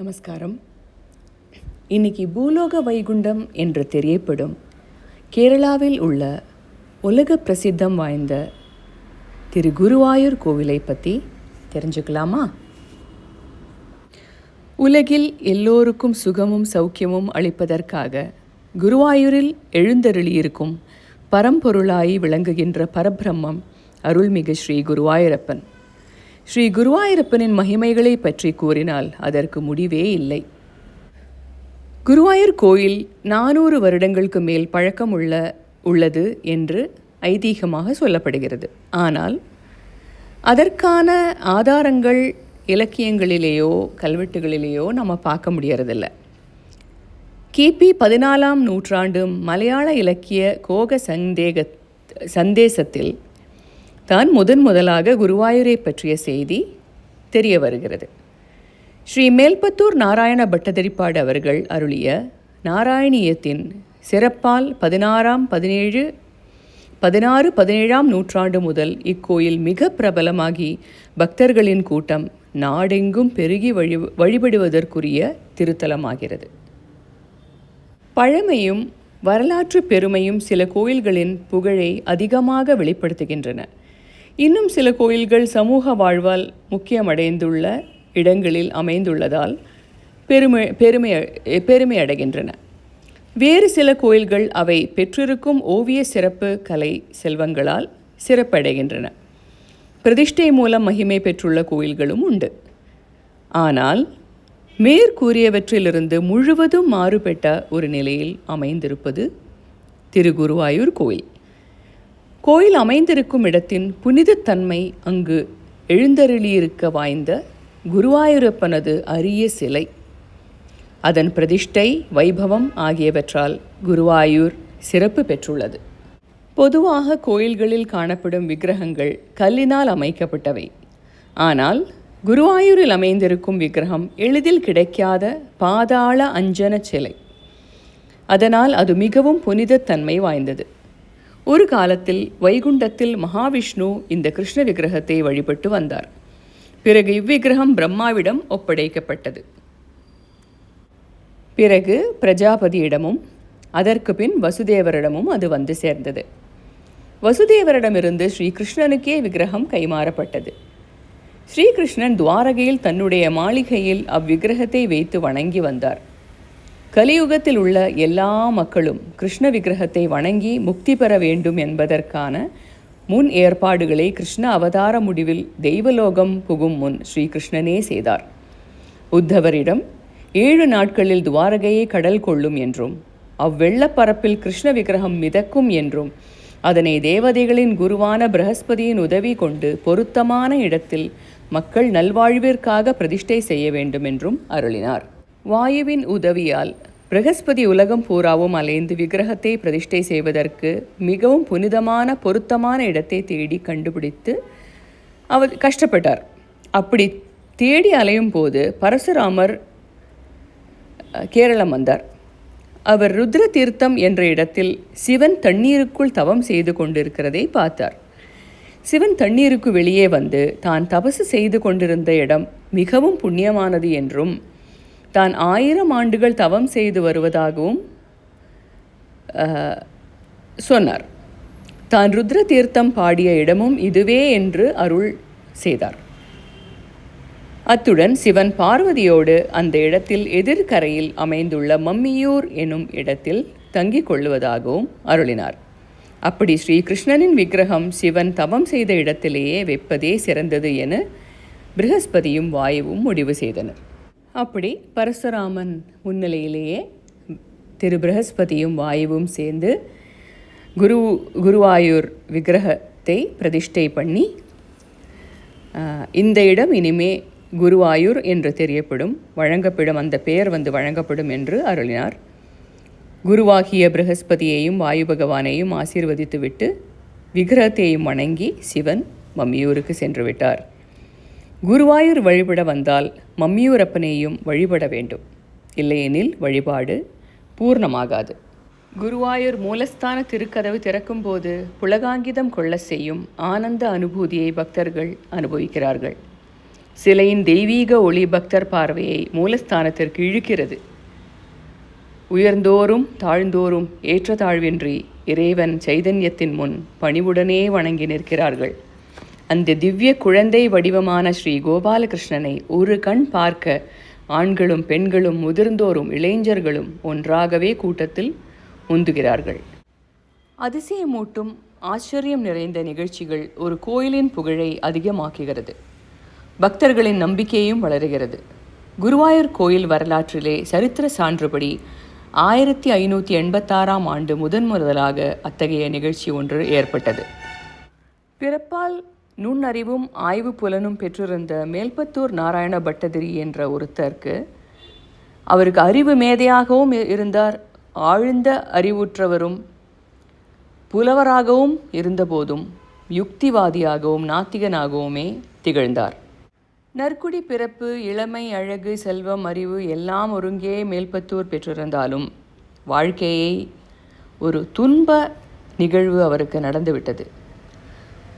நமஸ்காரம். இன்னைக்கு பூலோக வைகுண்டம் என்று தெரியப்படும் கேரளாவில் உள்ள உலக பிரசித்தம் வாய்ந்த திரு குருவாயூர் கோவிலை பற்றி தெரிஞ்சுக்கலாமா? உலகில் எல்லோருக்கும் சுகமும் சௌக்கியமும் அளிப்பதற்காக குருவாயூரில் எழுந்தருளியிருக்கும் பரம்பொருளாய் விளங்குகின்ற பரபிரம்மம் அருள்மிகு ஸ்ரீ குருவாயூரப்பன். ஸ்ரீ குருவாயூரப்பனின் மகிமைகளை பற்றி கூறினால் அதற்கு முடிவே இல்லை. குருவாயூர் கோயில் நானூறு வருடங்களுக்கு மேல் பழக்கம் உள்ள உள்ளது என்று ஐதீகமாக சொல்லப்படுகிறது. ஆனால் அதற்கான ஆதாரங்கள் இலக்கியங்களிலேயோ கல்வெட்டுகளிலேயோ நம்ம பார்க்க முடியறதில்ல. கிபி பதினாலாம் நூற்றாண்டு மலையாள இலக்கிய கோக சந்தேக சந்தேசத்தில் தான் முதன் முதலாக குருவாயூரை பற்றிய செய்தி தெரிய வருகிறது. ஸ்ரீ மேல்பத்தூர் நாராயண பட்டதிரிப்பாடு அவர்கள் அருளிய நாராயணியத்தின் சிறப்பால் பதினாறாம் பதினேழு பதினாறு பதினேழாம் நூற்றாண்டு முதல் இக்கோயில் மிக பிரபலமாகி பக்தர்களின் கூட்டம் நாடெங்கும் பெருகி வழி வழிபடுவதற்குரிய திருத்தலமாகிறது. பழமையும் வரலாற்று பெருமையும் சில கோயில்களின் புகழை அதிகமாக வெளிப்படுத்துகின்றன. இன்னும் சில கோயில்கள் சமூக வாழ்வால் முக்கியமடைந்துள்ள இடங்களில் அமைந்துள்ளதால் பெருமை பெருமை பெருமை அடைகின்றன. வேறு சில கோயில்கள் அவை பெற்றிருக்கும் ஓவிய சிறப்பு கலை செல்வங்களால் சிறப்படைகின்றன. பிரதிஷ்டை மூலம் மகிமை பெற்றுள்ள கோயில்களும் உண்டு. ஆனால் மேற்கூறியவற்றிலிருந்து முழுவதும் மாறுபட்ட ஒரு நிலையில் அமைந்திருப்பது திருகுருவாயூர் கோயில். கோயில் அமைந்திருக்கும் இடத்தின் புனிதத்தன்மை அங்கு எழுந்தருளியிருக்க வாய்ந்த குருவாயூரப்பனது அரிய சிலை. அதன் பிரதிஷ்டை வைபவம் ஆகியவற்றால் குருவாயூர் சிறப்பு பெற்றுள்ளது. பொதுவாக கோயில்களில் காணப்படும் விக்கிரகங்கள் கல்லினால் அமைக்கப்பட்டவை. ஆனால் குருவாயூரில் அமைந்திருக்கும் விக்கிரகம் எளிதில் கிடைக்காத பாதாள அஞ்சன சிலை. அதனால் அது மிகவும் புனிதத்தன்மை வாய்ந்தது. ஒரு காலத்தில் வைகுண்டத்தில் மகாவிஷ்ணு இந்த கிருஷ்ண விக்கிரகத்தை வழிபட்டு வந்தார். பிறகு இவ்விக்கிரகம் பிரம்மாவிடம் ஒப்படைக்கப்பட்டது. பிறகு பிரஜாபதியிடமும் அதற்கு பின் வசுதேவரிடமும் அது வந்து சேர்ந்தது. வசுதேவரிடமிருந்து ஸ்ரீகிருஷ்ணனுக்கே விக்கிரகம் கைமாறப்பட்டது. ஸ்ரீகிருஷ்ணன் துவாரகையில் தன்னுடைய மாளிகையில் அவ்விக்கிரகத்தை வைத்து வணங்கி வந்தார். கலியுகத்தில் உள்ள எல்லா மக்களும் கிருஷ்ண விக்கிரகத்தை வணங்கி முக்தி பெற வேண்டும் என்பதற்கான முன் ஏற்பாடுகளை கிருஷ்ண அவதார முடிவில் தெய்வலோகம் புகும் முன் ஸ்ரீகிருஷ்ணனே செய்தார். உத்தவரிடம் ஏழு நாட்களில் துவாரகையை கடல் கொள்ளும் என்றும் அவ்வெள்ளப்பரப்பில் கிருஷ்ண விக்கிரகம் மிதக்கும் என்றும் அதனை தேவதைகளின் குருவான பிரகஸ்பதியின் உதவி கொண்டு பொருத்தமான இடத்தில் மக்கள் நல்வாழ்விற்காக பிரதிஷ்டை செய்ய வேண்டும் என்றும் அருளினார். வாயுவின் உதவியால் பிரகஸ்பதி உலகம் பூராவும் அலைந்து விக்கிரகத்தை பிரதிஷ்டை செய்வதற்கு மிகவும் புனிதமான பொருத்தமான இடத்தை தேடி கண்டுபிடித்து அவர் கஷ்டப்பட்டார். அப்படி தேடி அலையும் போது பரசுராமர் கேரளம் வந்தார். அவர் ருத்ர தீர்த்தம் என்ற இடத்தில் சிவன் தண்ணீருக்குள் தவம் செய்து கொண்டிருக்கிறதை பார்த்தார். சிவன் தண்ணீருக்கு வெளியே வந்து தான் தபசு செய்து கொண்டிருந்த இடம் மிகவும் புண்ணியமானது என்றும் தான் ஆயிரம் ஆண்டுகள் தவம் செய்து வருவதாகவும் சொன்னார். தான் ருத்ர தீர்த்தம் பாடிய இடமும் இதுவே என்று அருள் செய்தார். அத்துடன் சிவன் பார்வதியோடு அந்த இடத்தில் எதிர்கரையில் அமைந்துள்ள மம்மியூர் எனும் இடத்தில் தங்கிக் கொள்ளுவதாகவும் அருளினார். அப்படி ஸ்ரீகிருஷ்ணனின் விக்கிரகம் சிவன் தவம் செய்த இடத்திலேயே வைப்பதே சிறந்தது என பிருகஸ்பதியும் வாயுவும் முடிவு செய்தனர். அப்படி பரசுராமன் முன்னிலையிலேயே திரு பிரகஸ்பதியும் வாயுவும் சேர்ந்து குரு குருவாயூர் விக்கிரகத்தை பிரதிஷ்டை பண்ணி இந்த இடம் இனிமே குருவாயூர் என்று தெரியப்படும் வழங்கப்படும் அந்த பெயர் வந்து வழங்கப்படும் என்று அருளினார். குருவாகிய பிரகஸ்பதியையும் வாயு பகவானையும் ஆசீர்வதித்துவிட்டு விக்கிரகத்தையும் வணங்கி சிவன் மம்மியூருக்கு சென்று விட்டார். குருவாயூர் வழிபட வந்தால் மம்மியூரப்பனையும் வழிபட வேண்டும். இல்லையெனில் வழிபாடு பூர்ணமாகாது. குருவாயூர் மூலஸ்தான திருக்கதவு திறக்கும்போது புலகாங்கிதம் கொள்ள செய்யும் ஆனந்த அனுபூதியை பக்தர்கள் அனுபவிக்கிறார்கள். சிலையின் தெய்வீக ஒளி பக்தர் பார்வையை மூலஸ்தானத்திற்கு இழுக்கிறது. உயர்ந்தோறும் தாழ்ந்தோறும் ஏற்றத்தாழ்வின்றி இறைவன் சைதன்யத்தின் முன் பணிவுடனே வணங்கி நிற்கிறார்கள். அந்த திவ்ய குழந்தை வடிவமான ஸ்ரீ கோபாலகிருஷ்ணனை ஒரு கண் பார்க்க ஆண்களும் பெண்களும் முதிர்ந்தோரும் இளைஞர்களும் ஒன்றாகவே கூட்டத்தில் உந்துகிறார்கள் அதிசயமூட்டும் ஆச்சரியம் நிறைந்த நிகழ்ச்சிகள் ஒரு கோயிலின் புகழை அதிகமாக்குகிறது. பக்தர்களின் நம்பிக்கையும் வளருகிறது. குருவாயூர் கோயில் வரலாற்றிலே சரித்திர சான்றுபடி ஆயிரத்தி ஐநூற்றி எண்பத்தாறாம் ஆண்டு முதன் முதலாக அத்தகைய நிகழ்ச்சி ஒன்று ஏற்பட்டது. பிறப்பால் நுண்ணறிவும் ஆய்வு புலனும் பெற்றிருந்த மேல்பத்தூர் நாராயண பட்டதிரி என்ற ஒருத்தருக்கு அவருக்கு அறிவு மேதையாகவும் இருந்தார். ஆழ்ந்த அறிவுற்றவரும் புலவராகவும் இருந்தபோதும் யுக்திவாதியாகவும் நாத்திகனாகவுமே திகழ்ந்தார். நற்குடி பிறப்பு இளமை அழகு செல்வம் அறிவு எல்லாம் ஒருங்கே மேல்பத்தூர் பெற்றிருந்தாலும் வாழ்க்கையை ஒரு துன்ப நிகழ்வு அவருக்கு நடந்துவிட்டது.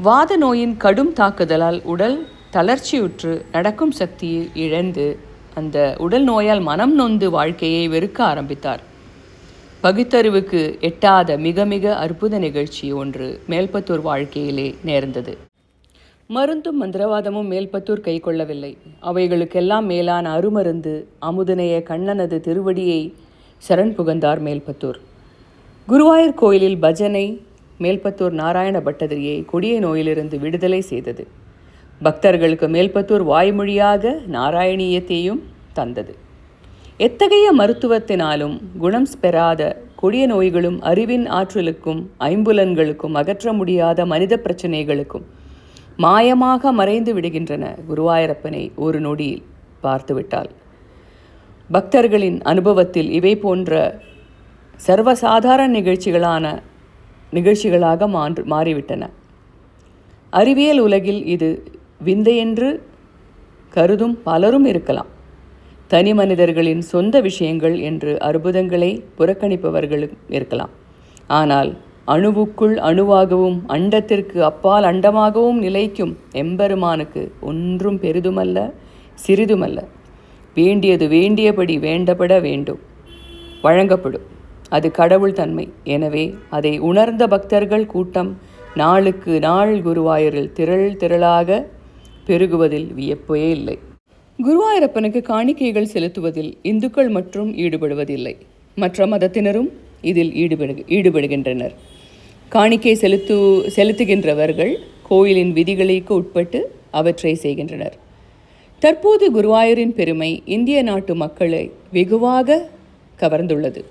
வாத நோயின் கடும் தாக்குதலால் உடல் தளர்ச்சியுற்று நடக்கும் சக்தியை இழந்து அந்த உடல் நோயால் மனம் நொந்து வாழ்க்கையை வெறுக்க ஆரம்பித்தார். பகுத்தறிவுக்கு எட்டாத மிக மிக அற்புத நிகழ்ச்சி ஒன்று மேல்பத்தூர் வாழ்க்கையிலே நேர்ந்தது. மருந்தும் மந்திரவாதமும் மேல்பத்தூர் கை கொள்ளவில்லை அவைகளுக்கெல்லாம் மேலான அருமருந்து அமுதனைய கண்ணனது திருவடியை சரண் புகந்தார் மேல்பத்தூர். குருவாயூர் கோயிலில் பஜனை மேல்பத்தூர் நாராயண பட்டதிரியை கொடிய நோயிலிருந்து விடுதலை செய்தது. பக்தர்களுக்கு மேல்பத்தூர் வாய்மொழியாக நாராயணியத்தையும் தந்தது. எத்தகைய மருத்துவத்தினாலும் குணம் பெறாத கொடிய நோய்களும் அறிவின் ஆற்றலுக்கும் ஐம்புலன்களுக்கும் அகற்ற முடியாத மனித பிரச்சனைகளுக்கும் மாயமாக மறைந்து விடுகின்றன குருவாயூரப்பனை ஒரு நொடியில் பார்த்துவிட்டால் பக்தர்களின் அனுபவத்தில் இவை போன்ற சர்வசாதாரண நிகழ்ச்சிகளான நிகழ்ச்சிகளாக மான்று மாறிவிட்டன. அறிவியல் உலகில் இது விந்தையென்று கருதும் பலரும் இருக்கலாம். தனி மனிதர்களின் சொந்த விஷயங்கள் என்று அற்புதங்களை புறக்கணிப்பவர்களும் இருக்கலாம். ஆனால் அணுவுக்குள் அணுவாகவும் அண்டத்திற்கு அப்பால் அண்டமாகவும் நிலைக்கும் எம்பெருமானுக்கு ஒன்றும் பெரிதுமல்ல சிறிதுமல்ல. வேண்டியது வேண்டியபடி வேண்டப்பட வேண்டும். வழங்கப்படும். அது கடவுள் தன்மை. எனவே அதை உணர்ந்த பக்தர்கள் கூட்டம் நாளுக்கு நாள் குருவாயூரில் திரள் திரளாக பெருகுவதில் வியப்பே இல்லை. குருவாயூரப்பனுக்கு காணிக்கைகள் செலுத்துவதில் இந்துக்கள் மற்றும் ஈடுபடுவதில்லை. மற்ற மதத்தினரும் இதில் ஈடுபடு ஈடுபடுகின்றனர். காணிக்கை செலுத்து செலுத்துகின்றவர்கள் கோயிலின் விதிகளுக்கு உட்பட்டு அவற்றை செய்கின்றனர். தற்போது குருவாயூரின் பெருமை இந்திய நாட்டு மக்களை வெகுவாக கவர்ந்துள்ளது.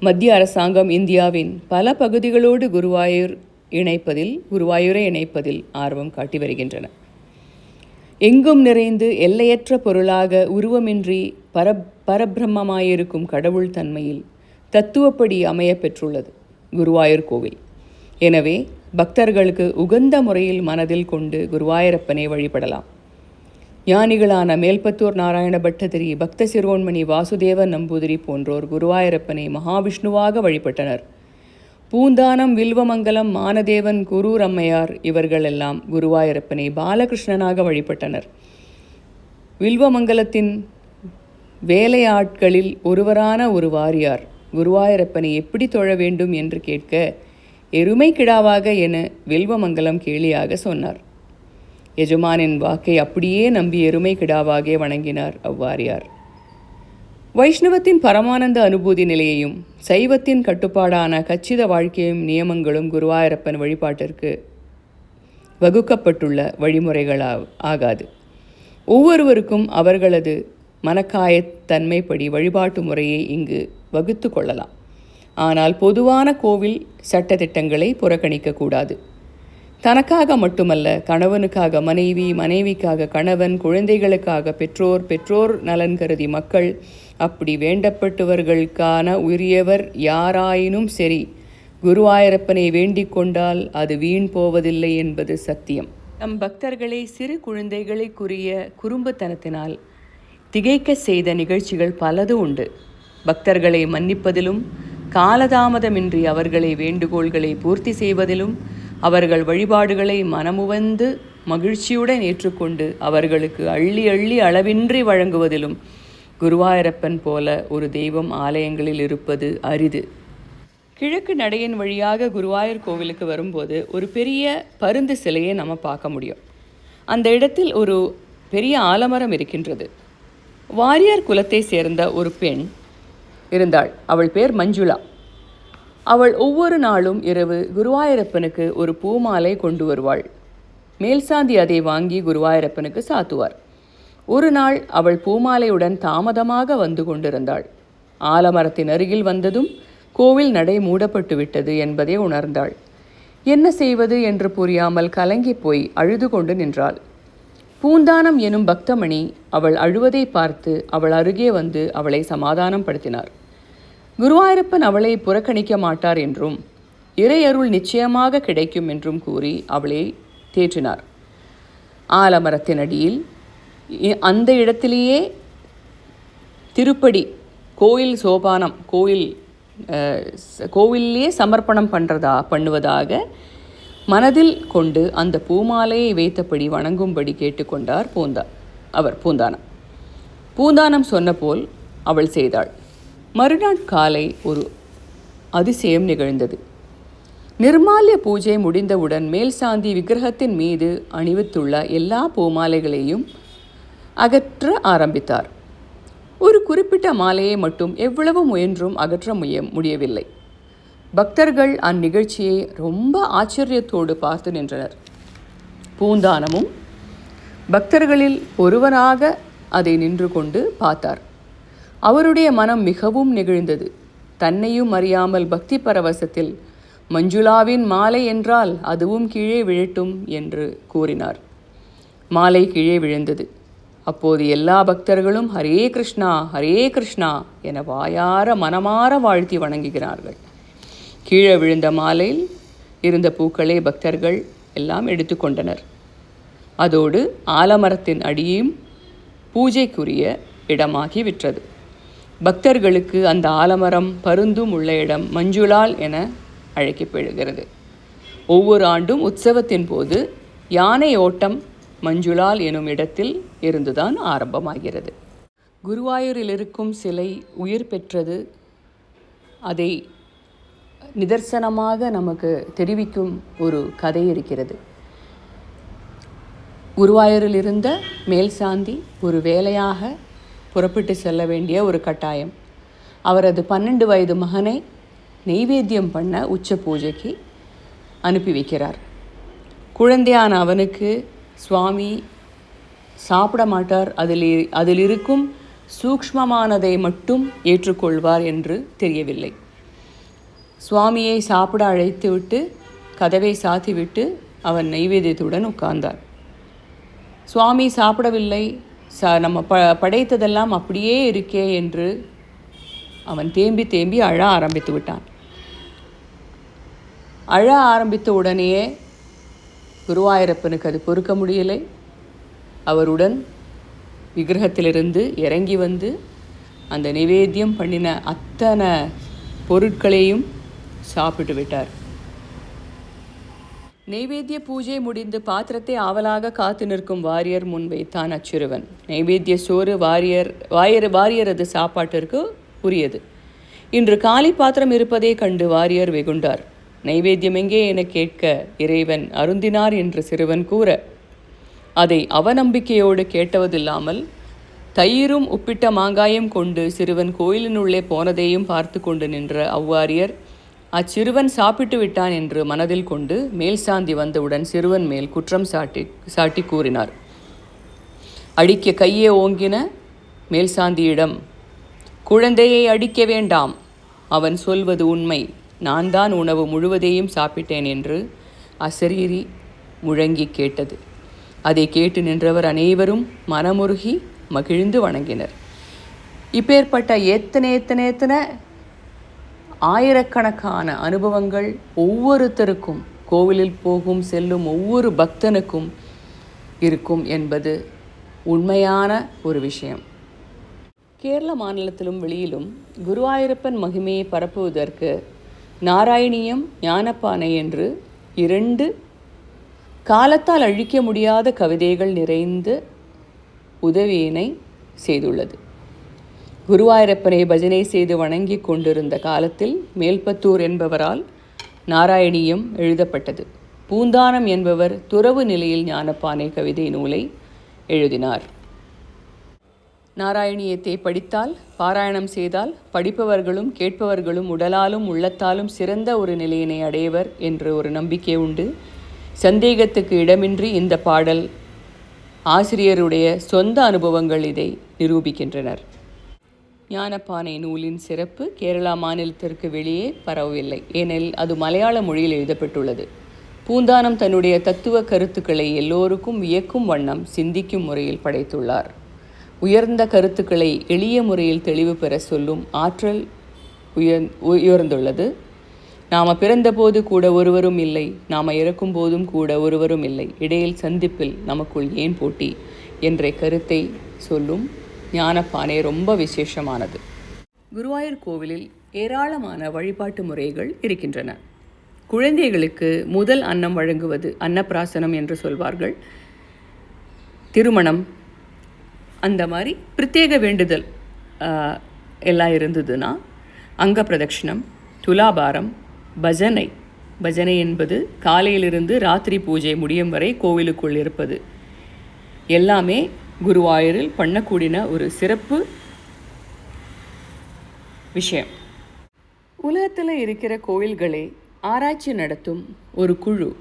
மத்திய அரசாங்கம் இந்தியாவின் பல பகுதிகளோடு குருவாயூர் இணைப்பதில் குருவாயூரை இணைப்பதில் ஆர்வம் காட்டி வருகின்றன. எங்கும் நிறைந்து எல்லையற்ற பொருளாக உருவமின்றி பர பரபிரம்மமாயிருக்கும் கடவுள் தன்மையில் தத்துவப்படி அமையப் பெற்றுள்ளது குருவாயூர் கோவில். எனவே பக்தர்களுக்கு உகந்த முறையில் மனதில் கொண்டு குருவாயூரப்பனை வழிபடலாம். ஞானிகளான மேல்பத்தூர் நாராயண பட்டதிரி பக்த சிரோன்மணி வாசுதேவ நம்பூதிரி போன்றோர் குருவாயூரப்பனை மகாவிஷ்ணுவாக வழிபட்டனர். பூந்தானம் வில்வமங்கலம் மானதேவன் குரூர் அம்மையார் இவர்களெல்லாம் குருவாயூரப்பனை பாலகிருஷ்ணனாக வழிபட்டனர். வில்வமங்கலத்தின் வேலையாட்களில் ஒருவரான ஒரு வாரியார் குருவாயூரப்பனை எப்படி தொழ வேண்டும் என்று கேட்க எருமை கிடாவாக என வில்வமங்கலம் கேலியாக சொன்னார். எஜமானின் வாக்கை அப்படியே நம்பி எருமை கிடாவாகவே வணங்கினார் அவ்வாரியார். வைஷ்ணவத்தின் பரமானந்த அனுபூதி நிலையையும் சைவத்தின் கட்டுப்பாடான கச்சித வாழ்க்கையும் நியமங்களும் குருவாயூரப்பன் வழிபாட்டிற்கு வகுக்கப்பட்டுள்ள வழிமுறைகளா ஆகாது. ஒவ்வொருவருக்கும் அவர்களது மனக்காயத்தன்மைப்படி வழிபாட்டு முறையை இங்கு வகுத்து கொள்ளலாம். ஆனால் பொதுவான கோவில் சட்டத்திட்டங்களை புறக்கணிக்கக்கூடாது தனக்காக மட்டுமல்ல கணவனுக்காக மனைவி மனைவிக்காக கணவன் குழந்தைகளுக்காக பெற்றோர் பெற்றோர் நலன் கருதி மக்கள் அப்படி வேண்டப்பட்டவர்களுக்கான உரியவர் யாராயினும் சரி குருவாயூரப்பனை வேண்டிக் கொண்டால் அது வீண் போவதில்லை என்பது சத்தியம். நம் பக்தர்களை சிறு குழந்தைகளுக்குரிய குறும்புத்தனத்தினால் திகைக்க செய்த நிகழ்ச்சிகள் பலது உண்டு. பக்தர்களை மன்னிப்பதிலும் காலதாமதமின்றி அவர்களை வேண்டுகோள்களை பூர்த்தி செய்வதிலும் அவர்கள் வழிபாடுகளை மனமுவந்து மகிழ்ச்சியுடன் ஏற்றுக்கொண்டு அவர்களுக்கு அள்ளி அள்ளி அளவின்றி வழங்குவதிலும் குருவாயூரப்பன் போல ஒரு தெய்வம் ஆலயங்களில் இருப்பது அரிது. கிழக்கு நடையின் வழியாக குருவாயூர் கோவிலுக்கு வரும்போது ஒரு பெரிய பருந்து சிலையை நம்ம பார்க்க முடியும். அந்த இடத்தில் ஒரு பெரிய ஆலமரம் இருக்கின்றது. வாரியார் குலத்தை சேர்ந்த ஒரு பெண் இருந்தாள். அவள் பேர் மஞ்சுளா. அவள் ஒவ்வொரு நாளும் இரவு குருவாயூரப்பனுக்கு ஒரு பூமாலை கொண்டு வருவாள். மேல்சாந்தி அதை வாங்கி குருவாயூரப்பனுக்கு சாத்துவார். ஒரு நாள் அவள் பூமாலையுடன் தாமதமாக வந்து கொண்டிருந்தாள். ஆலமரத்தின் அருகில் வந்ததும் கோவில் நடை மூடப்பட்டு விட்டது என்பதை உணர்ந்தாள். என்ன செய்வது என்று புரியாமல் கலங்கி போய் அழுது கொண்டு நின்றாள். பூந்தானம் எனும் பக்தமணி அவள் அழுவதை பார்த்து அவள் அருகே வந்து அவளை சமாதானப்படுத்தினார். குருவாயூரப்பன் அவளை புறக்கணிக்க மாட்டார் என்றும் இறையருள் நிச்சயமாக கிடைக்கும் என்றும் கூறி அவளை தேற்றினார். ஆலமரத்தின் அடியில் அந்த இடத்திலேயே திருப்படி கோயில் சோபானம் கோயில் கோவிலே சமர்ப்பணம் பண்ணுறதா பண்ணுவதாக மனதில் கொண்டு அந்த பூமாலையை வைத்தபடி வணங்கும்படி கேட்டுக்கொண்டார் பூந்தா அவர் பூந்தானம் பூந்தானம் சொன்னபோல் அவள் செய்தாள். மறுநாள் காலை ஒரு அதிசயம் நிகழ்ந்தது. நிர்மால்ய பூஜை முடிந்தவுடன் மேல் சாந்தி விக்கிரகத்தின் மீது அணிவித்துள்ள எல்லா பூமாலைகளையும் அகற்ற ஆரம்பித்தார். ஒரு குறிப்பிட்ட மாலையை மட்டும் எவ்வளவு முயன்றும் அகற்ற முய முடியவில்லை. பக்தர்கள் அந்நிகழ்ச்சியை ரொம்ப ஆச்சரியத்தோடு பார்த்து நின்றனர். பூந்தானமும் பக்தர்களில் ஒருவனாக அதை நின்று கொண்டு பார்த்தார். அவருடைய மனம் மிகவும் நெகிழ்ந்தது. தன்னையும் அறியாமல் பக்தி பரவசத்தில் மஞ்சுளாவின் மாலை என்றால் அதுவும் கீழே விழட்டும் என்று கூறினார். மாலை கீழே விழுந்தது. அப்போது எல்லா பக்தர்களும் ஹரே கிருஷ்ணா ஹரே கிருஷ்ணா என வாயார மனமாற வாழ்த்தி வணங்குகிறார்கள். கீழே விழுந்த மாலையில் இருந்த பூக்களை பக்தர்கள் எல்லாம் எடுத்துக்கொண்டனர் அதோடு ஆலமரத்தின் அடியும் பூஜைக்குரிய இடமாகி விற்றது பக்தர்களுக்கு அந்த ஆலமரம் பருந்தும் உள்ள இடம் மஞ்சுளால் என அழைக்கப்படுகிறது. ஒவ்வொரு ஆண்டும் உற்சவத்தின் போது யானை ஓட்டம் மஞ்சுளால் எனும் இடத்தில் இருந்துதான் ஆரம்பமாகிறது. குருவாயூரில் இருக்கும் சிலை உயிர் பெற்றது. அதை நிதர்சனமாக நமக்கு தெரிவிக்கும் ஒரு கதை இருக்கிறது. குருவாயூரில் இருந்த மேல்சாந்தி ஒரு வேலையாக புறப்பட்டு செல்ல வேண்டிய ஒரு கட்டாயம். அவரது பன்னெண்டு வயது மகனை நெய்வேத்தியம் பண்ண உச்ச பூஜைக்கு அனுப்பி வைக்கிறார். குழந்தையான அவனுக்கு சுவாமி சாப்பிட மாட்டார். அதில் இ- அதில் இருக்கும் சூக்ஷ்மமானதை மட்டும் ஏற்றுக்கொள்வார் என்று தெரியவில்லை. சுவாமியை சாப்பிட அழைத்துவிட்டு கதவை சாத்திவிட்டு அவன் நைவேத்தியத்துடன் உட்கார்ந்தார். சுவாமி சாப்பிடவில்லை. ச நம்ம ப படைத்ததெல்லாம் அப்படியே இருக்கே என்று அவன் தேம்பி தேம்பி அழ ஆரம்பித்து விட்டான். அழ ஆரம்பித்த உடனேயே குருவாயூரப்பனுக்கு அது பொறுக்க முடியலை. அவருடன் விக்கிரகத்திலிருந்து இறங்கி வந்து அந்த நிவேத்தியம் பண்ணின அத்தனை பொருட்களையும் சாப்பிட்டு விட்டார். நெய்வேத்திய பூஜை முடிந்து பாத்திரத்தை ஆவலாக காத்து நிற்கும் வாரியர் முன் வைத்தான் அச்சிறுவன். நெய்வேத்திய சோறு வாரியர் வாரியர் வாரியரது சாப்பாட்டிற்கு உரியது. இன்று காலி பாத்திரம் இருப்பதை கண்டு வாரியர் வெகுண்டார். நைவேத்தியம் எங்கே என கேட்க இறைவன் அருந்தினார் என்று சிறுவன் கூற அதை அவநம்பிக்கையோடு கேட்டவதில்லாமல் தயிரும் உப்பிட்ட மாங்காயும் கொண்டு சிறுவன் கோயிலினுள்ளே போனதையும் பார்த்து கொண்டு நின்ற அவ்வாரியர் அச்சிறுவன் சாப்பிட்டு விட்டான் என்று மனதில் கொண்டு மேல் சாந்தி வந்தவுடன் சிறுவன் மேல் குற்றம் சாட்டி சாட்டி கூறினார். அடிக்க கையே ஓங்கின மேல் சாந்தியிடம் குழந்தையை அடிக்க வேண்டாம். அவன் சொல்வது உண்மை. நான் தான் உணவு முழுவதையும் சாப்பிட்டேன் என்று அசரீரி முழங்கி கேட்டது. அதை கேட்டு நின்றவர் அனைவரும் மனமுருகி மகிழ்ந்து வணங்கினர். இப்பேற்பட்ட எத்தனை எத்தனை எத்தனை ஆயிரக்கணக்கான அனுபவங்கள் ஒவ்வொருத்தருக்கும் கோவிலில் போகும் செல்லும் ஒவ்வொரு பக்தனுக்கும் இருக்கும் என்பது உண்மையான ஒரு விஷயம். கேரள மாநிலத்திலும் வெளியிலும் குருவாயூரப்பன் மகிமையை பரப்புவதற்கு நாராயணியம் ஞானப்பானை என்று இரண்டு காலத்தால் அழிக்க முடியாத கவிதைகள் நிறைந்து உதவியினை செய்துள்ளது. குருவாயூரப்பனை பஜனை செய்து வணங்கி கொண்டிருந்த காலத்தில் மேல்பத்தூர் என்பவரால் நாராயணியம் எழுதப்பட்டது. பூந்தானம் என்பவர் துறவு நிலையில் ஞானப்பானை கவிதை நூலை எழுதினார். நாராயணியத்தை படித்தால் பாராயணம் செய்தால் படிப்பவர்களும் கேட்பவர்களும் உடலாலும் உள்ளத்தாலும் சிறந்த ஒரு நிலையினை அடைவர் என்ற ஒரு நம்பிக்கை உண்டு. சந்தேகத்துக்கு இடமின்றி இந்த பாடல் ஆசிரியருடைய சொந்த அனுபவங்கள் இதை நிரூபிக்கின்றனர். ஞானப்பானை நூலின் சிறப்பு கேரளா மாநிலத்திற்கு வெளியே பரவவில்லை. ஏனெனில் அது மலையாள மொழியில் எழுதப்பட்டுள்ளது. பூந்தானம் தன்னுடைய தத்துவ கருத்துக்களை எல்லோருக்கும் வியக்கும் வண்ணம் சிந்திக்கும் முறையில் படைத்துள்ளார். உயர்ந்த கருத்துக்களை எளிய முறையில் தெளிவு பெற சொல்லும் ஆற்றல் உயர் உயர்ந்துள்ளது. நாம் பிறந்தபோது கூட ஒருவரும் இல்லை நாம் இறக்கும் போதும் கூட ஒருவரும் இல்லை. இடையில் சந்திப்பில் நமக்குள் ஏன் போட்டி? என்ற கருத்தை சொல்லும் ஞானப்பானை ரொம்ப விசேஷமானது. குருவாயூர் கோவிலில் ஏராளமான வழிபாட்டு முறைகள் இருக்கின்றன. குழந்தைகளுக்கு முதல் அன்னம் வழங்குவது அன்னப்பிராசனம் என்று சொல்வார்கள். திருமணம் அந்த மாதிரி பிரத்யேக வேண்டுதல் எல்லாம் இருந்ததுன்னா அங்க பிரதட்சிணம் துலாபாரம் பஜனை. பஜனை என்பது காலையிலிருந்து ராத்திரி பூஜை முடியும் வரை கோவிலுக்குள் இருப்பது. எல்லாமே குருவாயூரில் பண்ணக்கூடிய ஒரு சிறப்பு விஷயம். உலகத்தில் இருக்கிற கோவில்களை ஆராய்ச்சி நடத்தும் ஒரு குழு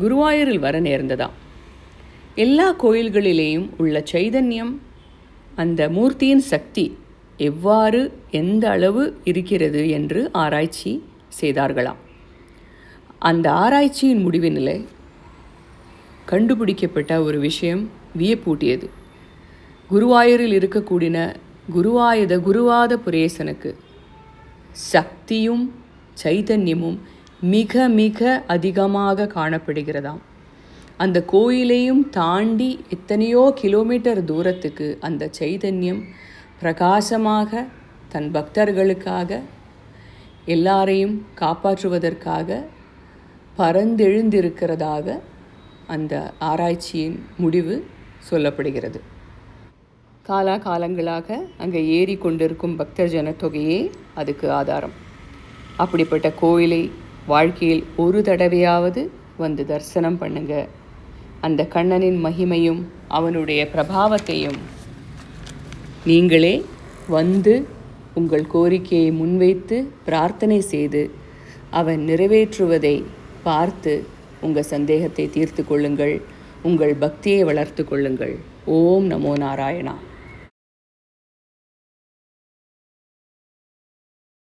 குருவாயூரில் வர நேர்ந்ததாம். எல்லா கோயில்களிலேயும் உள்ள சைதன்யம் அந்த மூர்த்தியின் சக்தி எவ்வாறு எந்த அளவு இருக்கிறது என்று ஆராய்ச்சி செய்தார்களாம். அந்த ஆராய்ச்சியின் முடிவினில் கண்டுபிடிக்கப்பட்ட ஒரு விஷயம் வியப்பூட்டியது. குருவாயூரில் இருக்கக்கூடிய குருவாயுத குருவாத புரேசனுக்கு சக்தியும் சைதன்யமும் மிக மிக அதிகமாக காணப்படுகிறதாம். அந்த கோயிலையும் தாண்டி எத்தனையோ கிலோமீட்டர் தூரத்துக்கு அந்த சைதன்யம் பிரகாசமாக தன் பக்தர்களுக்காக எல்லாரையும் காப்பாற்றுவதற்காக பறந்தெழுந்திருக்கிறதாக அந்த ஆராய்ச்சியின் முடிவு சொல்லப்படுகிறது. காலா காலங்களாக அங்கே ஏறி கொண்டிருக்கும் பக்தர் ஜனத்தொகையே அதுக்கு ஆதாரம். அப்படிப்பட்ட கோயிலை வாழ்க்கையில் ஒரு தடவையாவது வந்து தரிசனம் பண்ணுங்க. அந்த கண்ணனின் மகிமையும் அவனுடைய பிரபாவத்தையும் நீங்களே வந்து உங்கள் கோரிக்கையை முன்வைத்து பிரார்த்தனை செய்து அவன் நிறைவேற்றுவதை பார்த்து உங்கள் சந்தேகத்தை தீர்த்து கொள்ளுங்கள். உங்கள் பக்தியை வளர்த்து கொள்ளுங்கள். ஓம் நமோ நாராயணா.